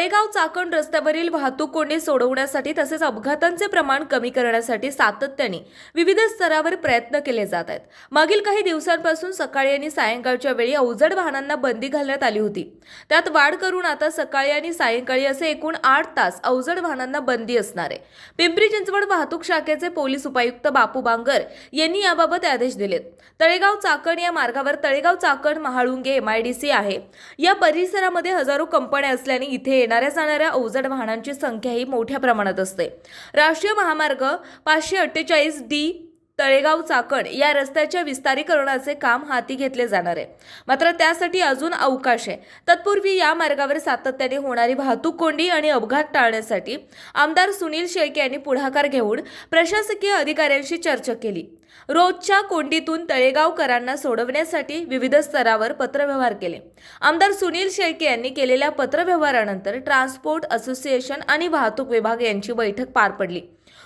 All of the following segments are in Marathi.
तळेगाव चाकण रस्त्यावरील वाहतूक कोंडी सोडवण्यासाठी तसेच अपघातांचे प्रमाण कमी करण्यासाठी सातत्याने विविध स्तरावर प्रयत्न केले जात आहेत. मागील काही दिवसांपासून सकाळी आणि सायंकाळच्या वेळी अवजड वाहनांना बंदी घालण्यात आली होती. त्यात वाढ करून आता सकाळी आणि सायंकाळी असे एकूण आठ तास अवजड वाहनांना बंदी असणार आहे. पिंपरी चिंचवड वाहतूक शाखेचे पोलीस उपायुक्त बापू बांगर यांनी याबाबत आदेश दिलेत. तळेगाव चाकण या मार्गावर तळेगाव चाकण महाळुंगे एमआयडीसी आहे. या परिसरामध्ये हजारो कंपन्या असल्याने इथे येणाऱ्या जाणाऱ्या अवजड वाहनांची संख्याही मोठ्या प्रमाणात असते. राष्ट्रीय महामार्ग पाचशे अठ्ठेचाळीस डी तळेगाव चाकण या रस्त्याच्या विस्तारीकरणाचे काम हाती घेतले जाणार आहे. मात्र त्यासाठी अजून अवकाश आहे. तत्पूर्वी या मार्गावर सातत्याने होणारी वाहतूक कोंडी आणि अपघात टाळण्यासाठी आमदार सुनील शेळके यांनी पुढाकार घेऊन प्रशासकीय अधिकाऱ्यांशी चर्चा केली. रोजच्या कोंडीतून तळेगावकरांना सोडवण्यासाठी विविध स्तरावर पत्रव्यवहार केले. आमदार सुनील शेळके यांनी केलेल्या पत्रव्यवहारानंतर ट्रान्सपोर्ट असोसिएशन आणि वाहतूक विभाग यांची बैठक पार पडली.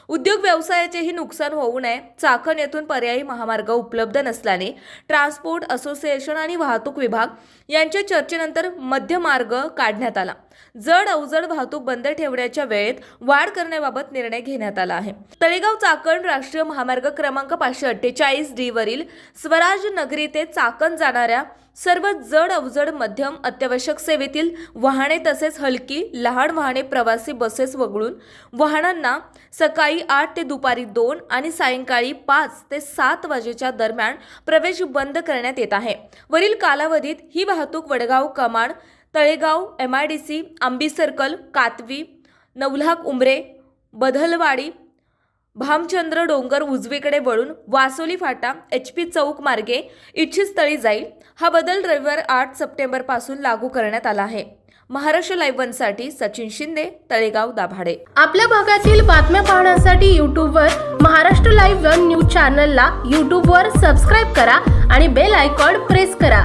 उद्योग व्यवसायाचेही नुकसान होऊ नये चाकण येथून पर्यायी महामार्ग उपलब्ध नसल्याने ट्रान्सपोर्ट असोसिएशन आणि वाहतूक विभाग यांच्या चर्चेनंतर मध्यमार्ग काढण्यात आला. जड अवजड वाहतूक बंद ठेवण्याच्या वेळेत वाढ करण्याबाबत निर्णय घेण्यात आला आहे. तळेगाव चाकण राष्ट्रीय महामार्ग क्रमांक पाचशे अठ्ठेचाळीस डी वरील स्वराज नगरी ते चाकण जाणाऱ्या सर्व जड अवजड मध्यम अत्यावश्यक सेवेतील वाहने तसेच हलकी लहान वाहने प्रवासी बसेस वगळून वाहनांना सकाळी आठ ते दुपारी दोन आणि सायंकाळी पाच ते सात वाजेच्या दरम्यान प्रवेश बंद करण्यात येत आहे. वरील कालावधीत ही वाहतूक Vadgaon command Talegaon M I D C Ambi circle Katvi Navlakh Umbare Badhalwadi Bhamchandra डोंगर उजवीकडे वळून वासोली फाटा एच पी चौक मार्गे इच्छित स्थळी जाईल. हा बदल रविवार आठ सप्टेंबरपासून लागू करण्यात आला आहे. महाराष्ट्र लाईव्ह वनसाठी सचिन शिंदे तळेगाव दाभाडे. आपल्या भागातील बातम्या पाहण्यासाठी यूट्यूबवर महाराष्ट्र लाईव्ह वन न्यूज चॅनलला यूट्यूबवर सबस्क्राईब करा आणि बेल आयकॉन प्रेस करा.